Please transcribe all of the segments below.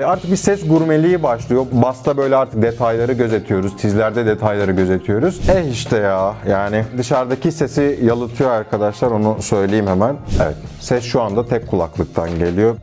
E, Artık bir ses gurmeliği başlıyor. Basta böyle artık detayları gözetiyoruz. Tizlerde detayları gözetiyoruz. Eh işte ya. Yani dışarıdaki sesi yalıtıyor arkadaşlar. Onu söyleyeyim hemen. Evet. Ses şu anda tek kulaklıktan geliyor.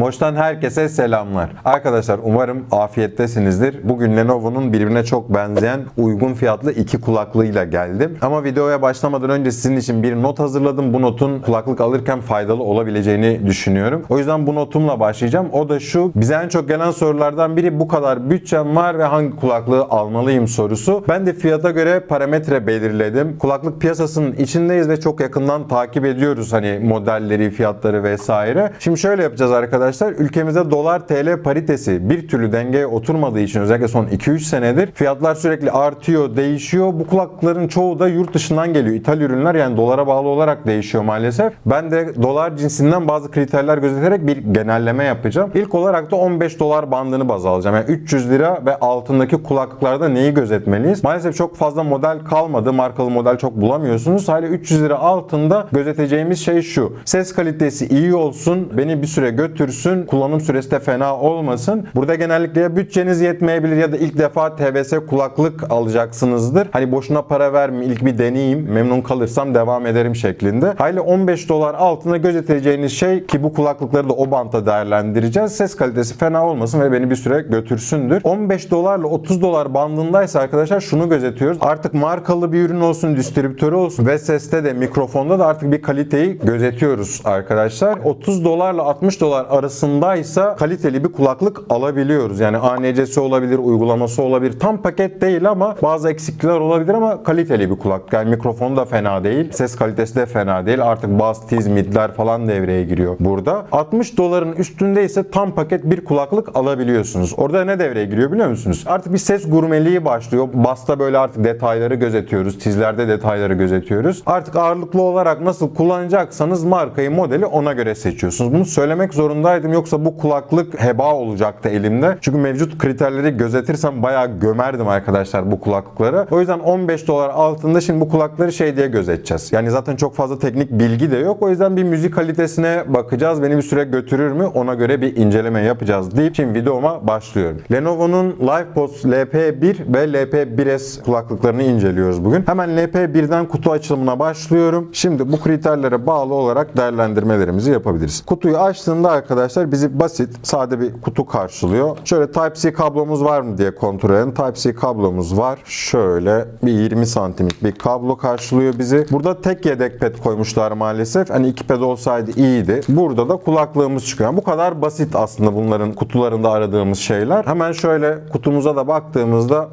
Moş'tan herkese selamlar. Arkadaşlar umarım afiyettesinizdir. Bugün Lenovo'nun birbirine çok benzeyen uygun fiyatlı iki kulaklığıyla geldim. Ama videoya başlamadan önce sizin için bir not hazırladım. Bu notun kulaklık alırken faydalı olabileceğini düşünüyorum. O yüzden bu notumla başlayacağım. O da şu. Bize en çok gelen sorulardan biri bu kadar bütçem var ve hangi kulaklığı almalıyım sorusu. Ben de fiyata göre parametre belirledim. Kulaklık piyasasının içindeyiz ve çok yakından takip ediyoruz hani modelleri, fiyatları vesaire. Şimdi şöyle yapacağız arkadaşlar. Ülkemizde dolar TL paritesi bir türlü dengeye oturmadığı için özellikle son 2-3 senedir fiyatlar sürekli artıyor, değişiyor. Bu kulaklıkların çoğu da yurt dışından geliyor. İthal ürünler yani dolara bağlı olarak değişiyor maalesef. Ben de dolar cinsinden bazı kriterler gözeterek bir genelleme yapacağım. İlk olarak da 15 dolar bandını baz alacağım. Yani 300 lira ve altındaki kulaklıklarda neyi gözetmeliyiz? Maalesef çok fazla model kalmadı. Markalı model çok bulamıyorsunuz. Hala 300 lira altında gözeteceğimiz şey şu. Ses kalitesi iyi olsun, beni bir süre götürsün, kullanım süresi de fena olmasın. Burada genellikle ya bütçeniz yetmeyebilir ya da ilk defa TVS kulaklık alacaksınızdır. Hani boşuna para vermeyeyim, ilk bir deneyeyim, memnun kalırsam devam ederim şeklinde. Hayli 15 dolar altında gözeteceğiniz şey ki bu kulaklıkları da o bantta değerlendireceğiz. Ses kalitesi fena olmasın ve beni bir süre götürsündür. 15 dolarla 30 dolar bandındaysa arkadaşlar şunu gözetiyoruz. Artık markalı bir ürün olsun, distribütörü olsun ve seste de mikrofonda da artık bir kaliteyi gözetiyoruz arkadaşlar. 30 dolarla 60 dolar arasındaysa kaliteli bir kulaklık alabiliyoruz. Yani ANC'si olabilir, uygulaması olabilir. Tam paket değil ama bazı eksiklikler olabilir ama kaliteli bir kulaklık. Yani mikrofonu da fena değil. Ses kalitesi de fena değil. Artık bass, tiz, midler falan devreye giriyor burada. 60 doların üstünde ise tam paket bir kulaklık alabiliyorsunuz. Orada ne devreye giriyor biliyor musunuz? Artık bir ses gurmeliği başlıyor. Basta böyle artık detayları gözetiyoruz. Tizlerde detayları gözetiyoruz. Artık ağırlıklı olarak nasıl kullanacaksanız markayı, modeli ona göre seçiyorsunuz. Bunu söylemek zorundaydım. Yoksa bu kulaklık heba olacaktı elimde. Çünkü mevcut kriterleri gözetirsem bayağı gömerdim arkadaşlar bu kulaklıkları. O yüzden 15 dolar altında şimdi bu kulakları şey diye gözeteceğiz. Yani zaten çok fazla teknik bilgi de yok. O yüzden bir müzik kalitesine bakacağız. Beni bir süre götürür mü? Ona göre bir inceleme yapacağız deyip şimdi videoma başlıyorum. Lenovo'nun LivePods LP1 ve LP1S kulaklıklarını inceliyoruz bugün. Hemen LP1'den kutu açılımına başlıyorum. Şimdi bu kriterlere bağlı olarak değerlendirmelerimizi yapabiliriz. Kutuyu açtığında arkadaşlar bizi basit, sade bir kutu karşılıyor. Şöyle Type-C kablomuz var mı diye kontrol edelim. Type-C kablomuz var. Şöyle bir 20 santimlik bir kablo karşılıyor bizi. Burada tek yedek pet koymuşlar maalesef. Hani iki ped olsaydı iyiydi. Burada da kulaklığımız çıkıyor. Yani bu kadar basit aslında bunların kutularında aradığımız şeyler. Hemen şöyle kutumuza da baktığımızda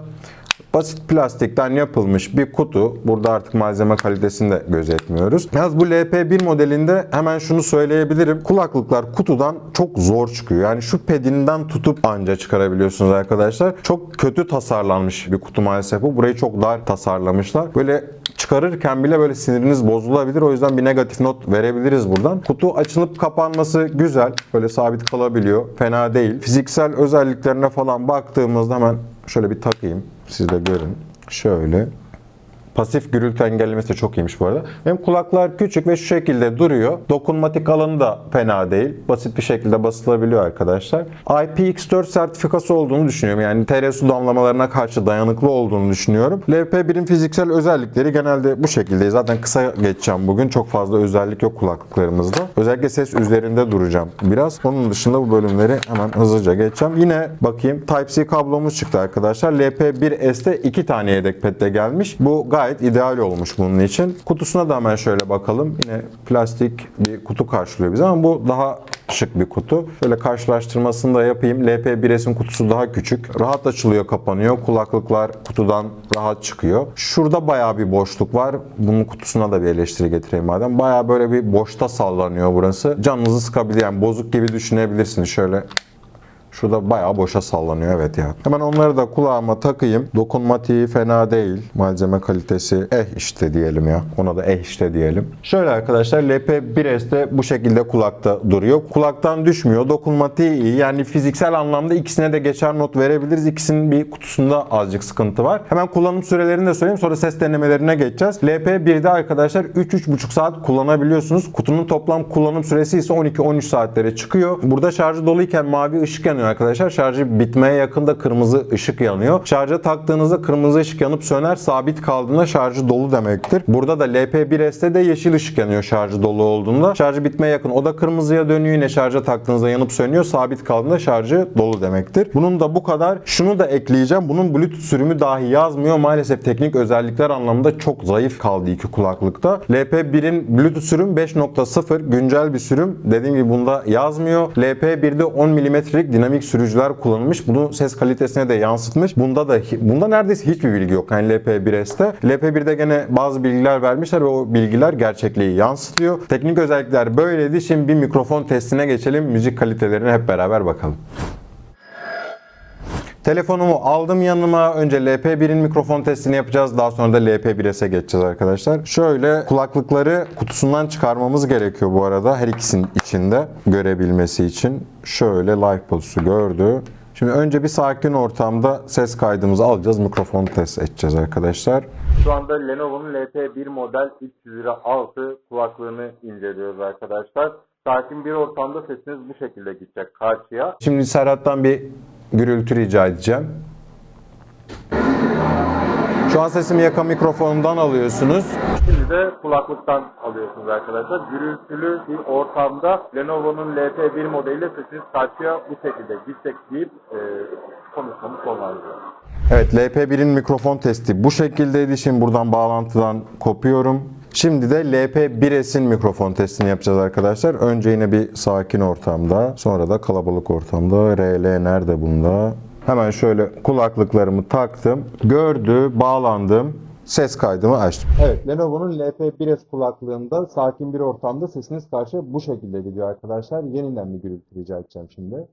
Basit plastikten yapılmış bir kutu. Burada artık malzeme kalitesini de gözetmiyoruz. Yalnız bu LP1 modelinde hemen şunu söyleyebilirim. Kulaklıklar kutudan çok zor çıkıyor. Yani şu pedinden tutup anca çıkarabiliyorsunuz arkadaşlar. Çok kötü tasarlanmış bir kutu maalesef bu. Burayı çok dar tasarlamışlar. Böyle çıkarırken bile böyle siniriniz bozulabilir. O yüzden bir negatif not verebiliriz buradan. Kutu açılıp kapanması güzel. Böyle sabit kalabiliyor. Fena değil. Fiziksel özelliklerine falan baktığımızda hemen şöyle bir takayım. Siz de görün. Şöyle. Pasif gürültü engellemesi de çok iyiymiş bu arada. Benim kulaklar küçük ve şu şekilde duruyor. Dokunmatik alanı da fena değil. Basit bir şekilde basılabiliyor arkadaşlar. IPX4 sertifikası olduğunu düşünüyorum. Yani TR su damlamalarına karşı dayanıklı olduğunu düşünüyorum. LP1'in fiziksel özellikleri genelde bu şekilde. Zaten kısa geçeceğim bugün. Çok fazla özellik yok kulaklıklarımızda. Özellikle ses üzerinde duracağım biraz. Onun dışında bu bölümleri hemen hızlıca geçeceğim. Yine bakayım Type-C kablomuz çıktı arkadaşlar. LP1S'te iki tane yedek pette gelmiş. Bu gayet ideal olmuş bunun için. Kutusuna da hemen şöyle bakalım. Yine plastik bir kutu karşılıyor bize ama bu daha şık bir kutu. Şöyle karşılaştırmasını da yapayım. LP1S'in kutusu daha küçük. Rahat açılıyor, kapanıyor. Kulaklıklar kutudan rahat çıkıyor. Şurada bayağı bir boşluk var. Bunun kutusuna da bir eleştiri getireyim madem. Bayağı böyle bir boşta sallanıyor burası. Canınızı sıkabilir. Yani bozuk gibi düşünebilirsiniz. Şöyle Şurada bayağı boşa sallanıyor evet ya. Hemen onları da kulağıma takayım. Dokunmatiği fena değil. Malzeme kalitesi eh işte diyelim ya. Ona da eh işte diyelim. Şöyle arkadaşlar LP1S de bu şekilde kulakta duruyor. Kulaktan düşmüyor. Dokunmatiği iyi. Yani fiziksel anlamda ikisine de geçer not verebiliriz. İkisinin bir kutusunda azıcık sıkıntı var. Hemen kullanım sürelerini de söyleyeyim. Sonra ses denemelerine geçeceğiz. LP1'de arkadaşlar 3-3,5 saat kullanabiliyorsunuz. Kutunun toplam kullanım süresi ise 12-13 saatlere çıkıyor. Burada şarjı doluyken mavi ışık yanıyor arkadaşlar. Şarjı bitmeye yakında kırmızı ışık yanıyor. Şarja taktığınızda kırmızı ışık yanıp söner. Sabit kaldığında şarjı dolu demektir. Burada da LP1S'te de yeşil ışık yanıyor şarjı dolu olduğunda. Şarjı bitmeye yakın o da kırmızıya dönüyor. Yine şarja taktığınızda yanıp sönüyor. Sabit kaldığında şarjı dolu demektir. Bunun da bu kadar. Şunu da ekleyeceğim. Bunun Bluetooth sürümü dahi yazmıyor. Maalesef teknik özellikler anlamında çok zayıf kaldı iki kulaklıkta. LP1'in Bluetooth sürüm 5.0 güncel bir sürüm. Dediğim gibi bunda yazmıyor. LP1'de 10 mm'lik dinamik sürücüler kullanılmış. Bunu ses kalitesine de yansıtmış. Bunda da bunda neredeyse hiçbir bilgi yok. Yani LP1S'te. LP1'de gene bazı bilgiler vermişler ve o bilgiler gerçekliği yansıtıyor. Teknik özellikler böyleydi. Şimdi bir mikrofon testine geçelim. Müzik kalitelerine hep beraber bakalım. Telefonumu aldım yanıma. Önce LP1'in mikrofon testini yapacağız. Daha sonra da LP1S'e geçeceğiz arkadaşlar. Şöyle kulaklıkları kutusundan çıkarmamız gerekiyor bu arada. Her ikisinin içinde görebilmesi için. Şöyle live pulse'u gördü. Şimdi önce bir sakin ortamda ses kaydımızı alacağız. Mikrofon test edeceğiz arkadaşlar. Şu anda Lenovo'nun LP1 model 300 lira altı kulaklığını inceliyoruz arkadaşlar. Sakin bir ortamda sesiniz bu şekilde gidecek karşıya. Şimdi Serhat'tan bir gürültü rica edeceğim. Şu an sesimi yaka mikrofonundan alıyorsunuz. Şimdi de kulaklıktan alıyorsunuz arkadaşlar. Gürültülü bir ortamda Lenovo'nun LP1 modeliyle sesiniz karşıya bu şekilde gidecek deyip e, konuşmamı sonlandırıyorum. Evet LP1'in mikrofon testi bu şekildeydi. Şimdi buradan bağlantıdan kopuyorum. Şimdi de LP1S'in mikrofon testini yapacağız arkadaşlar. Önce yine bir sakin ortamda, sonra da kalabalık ortamda. RL nerede bunda? Hemen şöyle kulaklıklarımı taktım. Gördü, bağlandım. Ses kaydımı açtım. Evet, Lenovo'nun LP1S kulaklığında sakin bir ortamda sesiniz karşı bu şekilde gidiyor arkadaşlar. Yeniden bir gürültü rica edeceğim şimdi.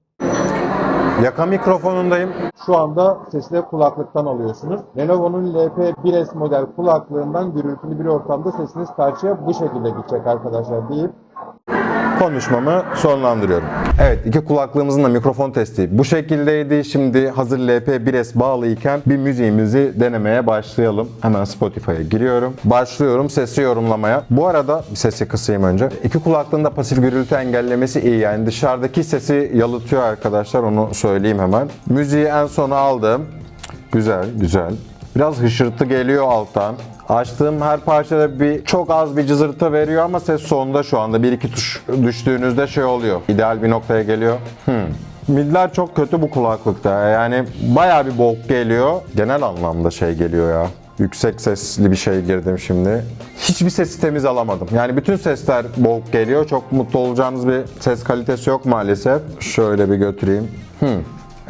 Yaka mikrofonundayım. Şu anda sesi de kulaklıktan alıyorsunuz. Lenovo'nun LP1S model kulaklığından gürültülü bir ortamda sesiniz karşıya bu şekilde gidecek arkadaşlar deyip konuşmamı sonlandırıyorum. Evet iki kulaklığımızın da mikrofon testi bu şekildeydi. Şimdi hazır LP1S bağlıyken bir müziğimizi denemeye başlayalım. Hemen Spotify'a giriyorum. Başlıyorum sesi yorumlamaya. Bu arada sesi kısayım önce. İki kulaklığın da pasif gürültü engellemesi iyi. Yani dışarıdaki sesi yalıtıyor arkadaşlar onu söyleyeyim hemen. Müziği en sona aldım. Güzel güzel. Biraz hışırtı geliyor alttan. Açtığım her parçada bir çok az bir cızırtı veriyor ama ses sonunda şu anda bir iki tuş düştüğünüzde şey oluyor. İdeal bir noktaya geliyor. Hmm. Midler çok kötü bu kulaklıkta. Yani bayağı bir bok geliyor. Genel anlamda şey geliyor ya. Yüksek sesli bir şey girdim şimdi. Hiçbir sesi temiz alamadım. Yani bütün sesler boğuk geliyor. Çok mutlu olacağınız bir ses kalitesi yok maalesef. Şöyle bir götüreyim. Hmm.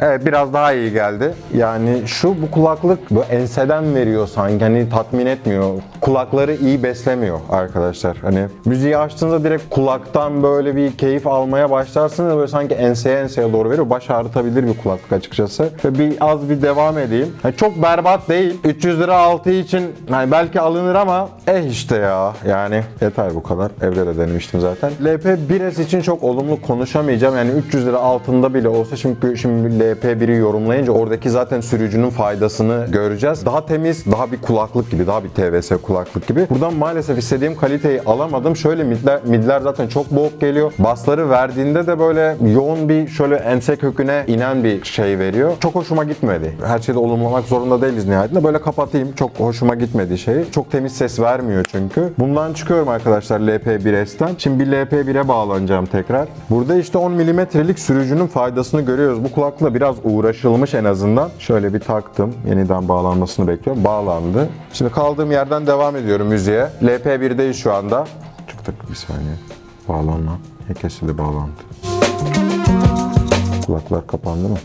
Evet biraz daha iyi geldi. Yani şu bu kulaklık bu enseden veriyor sanki hani tatmin etmiyor. Kulakları iyi beslemiyor arkadaşlar. Hani müziği açtığınızda direkt kulaktan böyle bir keyif almaya başlarsınız böyle sanki enseye enseye doğru veriyor. Baş ağrıtabilir bir kulaklık açıkçası. Ve bir az bir devam edeyim. Yani çok berbat değil. 300 lira altı için hani belki alınır ama eh işte ya. Yani yeter bu kadar. Evde de denemiştim zaten. LP1S için çok olumlu konuşamayacağım. Yani 300 lira altında bile olsa çünkü şimdi LP1'i yorumlayınca oradaki zaten sürücünün faydasını göreceğiz. Daha temiz, daha bir kulaklık gibi, daha bir TVS kulaklık gibi. Buradan maalesef istediğim kaliteyi alamadım. Şöyle midler, midler zaten çok boğuk geliyor. Basları verdiğinde de böyle yoğun bir şöyle ense köküne inen bir şey veriyor. Çok hoşuma gitmedi. Her şeyde olumlamak zorunda değiliz nihayetinde. Böyle kapatayım. Çok hoşuma gitmedi şey. Çok temiz ses vermiyor çünkü. Bundan çıkıyorum arkadaşlar LP1S'ten. Şimdi bir LP1'e bağlanacağım tekrar. Burada işte 10 milimetrelik sürücünün faydasını görüyoruz. Bu kulaklıkla biraz uğraşılmış en azından. Şöyle bir taktım. Yeniden bağlanmasını bekliyorum. Bağlandı. Şimdi kaldığım yerden devam ediyorum müziğe. LP1'deyiz şu anda. Çıktık bir saniye. Bağlanma. Kesildi bağlantı? Kulaklar kapandı mı?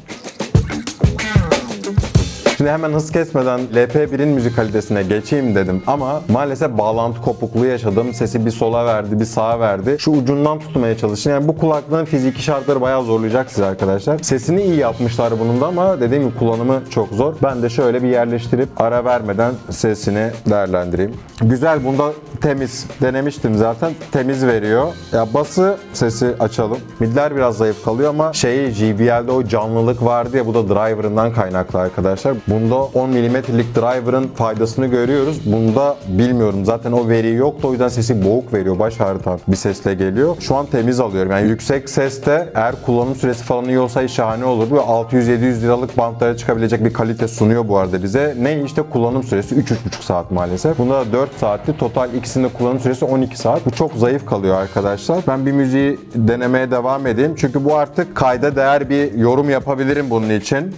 Şimdi hemen hız kesmeden LP1'in müzik kalitesine geçeyim dedim ama maalesef bağlantı kopukluğu yaşadım. Sesi bir sola verdi, bir sağa verdi. Şu ucundan tutmaya çalışın. Yani bu kulaklığın fiziki şartları bayağı zorlayacak sizi arkadaşlar. Sesini iyi yapmışlar bunun da ama dediğim gibi kullanımı çok zor. Ben de şöyle bir yerleştirip ara vermeden sesini değerlendireyim. Güzel bunda temiz. Denemiştim zaten. Temiz veriyor. Ya bası sesi açalım. Midler biraz zayıf kalıyor ama şey JBL'de o canlılık vardı ya bu da driver'ından kaynaklı arkadaşlar. Bunda 10 mm'lik driver'ın faydasını görüyoruz. Bunda bilmiyorum. Zaten o veri yoktu. O yüzden sesi boğuk veriyor. Baş ağrıtan bir sesle geliyor. Şu an temiz alıyorum. Yani yüksek seste eğer kullanım süresi falan iyi olsaydı şahane olur. Böyle 600-700 liralık bantlara çıkabilecek bir kalite sunuyor bu arada bize. Ne işte kullanım süresi 3-3,5 saat maalesef. Bunda da 4 saatti. Total ikisinde kullanım süresi 12 saat. Bu çok zayıf kalıyor arkadaşlar. Ben bir müziği denemeye devam edeyim. Çünkü bu artık kayda değer bir yorum yapabilirim bunun için.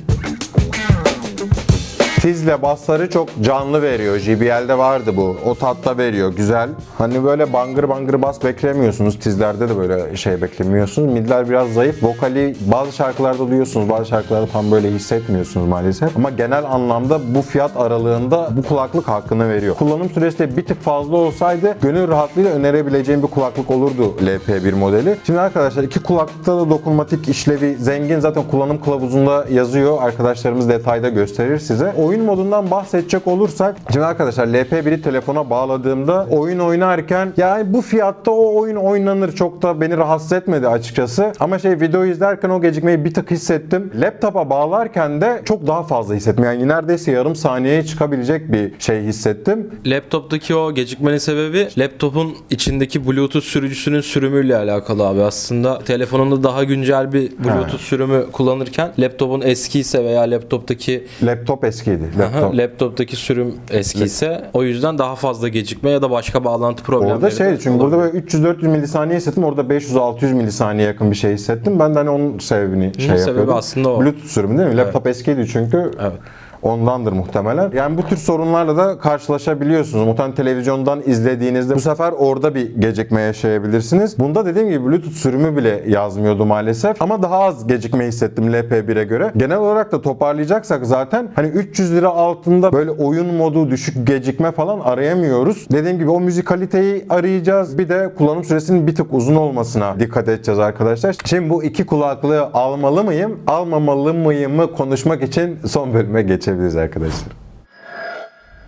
Tizle basları çok canlı veriyor. JBL'de vardı bu. O tatta veriyor. Güzel. Hani böyle bangır bangır bas beklemiyorsunuz. Tizlerde de böyle şey beklemiyorsunuz. Midler biraz zayıf. Vokali bazı şarkılarda duyuyorsunuz. Bazı şarkılarda tam böyle hissetmiyorsunuz maalesef. Ama genel anlamda bu fiyat aralığında bu kulaklık hakkını veriyor. Kullanım süresi de bir tık fazla olsaydı gönül rahatlığıyla önerebileceğim bir kulaklık olurdu LP1 modeli. Şimdi arkadaşlar iki kulaklıkta da dokunmatik işlevi zengin. Zaten kullanım kılavuzunda yazıyor. Arkadaşlarımız detayda gösterir size. Oyun modundan bahsedecek olursak şimdi arkadaşlar LP1'i telefona bağladığımda oyun oynarken yani bu fiyatta o oyun oynanır çok da beni rahatsız etmedi açıkçası. Ama şey video izlerken o gecikmeyi bir tık hissettim. Laptopa bağlarken de çok daha fazla hissettim. Yani neredeyse yarım saniyeye çıkabilecek bir şey hissettim. Laptop'taki o gecikmenin sebebi laptopun içindeki Bluetooth sürücüsünün sürümüyle alakalı abi. Aslında telefonunda daha güncel bir Bluetooth sürümü kullanırken laptopun eskiyse veya laptoptaki Laptop eskiydi. Aha, Laptop. laptoptaki sürüm eskiyse o yüzden daha fazla gecikme ya da başka bağlantı problemleri. Orada şey de çünkü burada böyle 300-400 milisaniye hissettim. Orada 500-600 milisaniye yakın bir şey hissettim. Ben de hani onun sebebini şey sebebi yapıyordum. aslında o. Bluetooth sürümü değil mi? Laptop eskiydi çünkü. Evet. Ondandır muhtemelen. Yani bu tür sorunlarla da karşılaşabiliyorsunuz. Muhtemelen televizyondan izlediğinizde bu sefer orada bir gecikme yaşayabilirsiniz. Bunda dediğim gibi Bluetooth sürümü bile yazmıyordu maalesef. Ama daha az gecikme hissettim LP1'e göre. Genel olarak da toparlayacaksak zaten hani 300 lira altında böyle oyun modu, düşük gecikme falan arayamıyoruz. Dediğim gibi o müzik kaliteyi arayacağız. Bir de kullanım süresinin bir tık uzun olmasına dikkat edeceğiz arkadaşlar. Şimdi bu iki kulaklığı almalı mıyım, almamalı mıyımı konuşmak için son bölüme geçebiliriz arkadaşlar.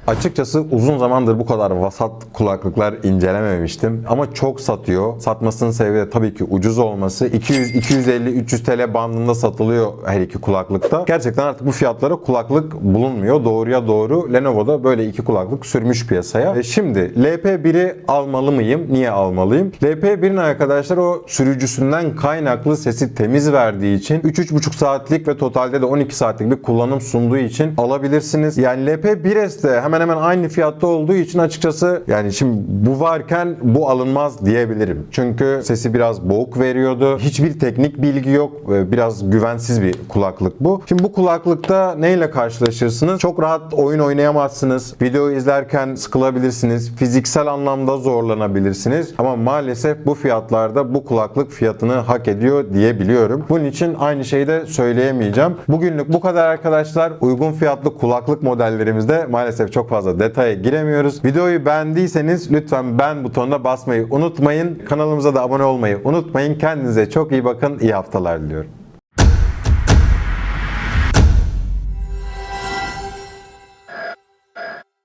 Açıkçası uzun zamandır bu kadar vasat kulaklıklar incelememiştim. Ama çok satıyor. Satmasının sebebi de tabii ki ucuz olması. 200, 250, 300 TL bandında satılıyor her iki kulaklıkta. Gerçekten artık bu fiyatlara kulaklık bulunmuyor. Doğruya doğru Lenovo'da böyle iki kulaklık sürmüş piyasaya. E şimdi LP1'i almalı mıyım? Niye almalıyım? LP1'in arkadaşlar o sürücüsünden kaynaklı sesi temiz verdiği için 3-3,5 saatlik ve totalde de 12 saatlik bir kullanım sunduğu için alabilirsiniz. Yani LP1S de hemen hemen aynı fiyatta olduğu için açıkçası yani şimdi bu varken bu alınmaz diyebilirim. Çünkü sesi biraz boğuk veriyordu. Hiçbir teknik bilgi yok. Ee, Biraz güvensiz bir kulaklık bu. Şimdi bu kulaklıkta neyle karşılaşırsınız? Çok rahat oyun oynayamazsınız. Video izlerken sıkılabilirsiniz. Fiziksel anlamda zorlanabilirsiniz. Ama maalesef bu fiyatlarda bu kulaklık fiyatını hak ediyor diyebiliyorum. Bunun için aynı şeyi de söyleyemeyeceğim. Bugünlük bu kadar arkadaşlar. Uygun fiyatlı kulaklık modellerimizde maalesef çok fazla detaya giremiyoruz. Videoyu beğendiyseniz lütfen beğen butonuna basmayı unutmayın. Kanalımıza da abone olmayı unutmayın. Kendinize çok iyi bakın. İyi haftalar diliyorum.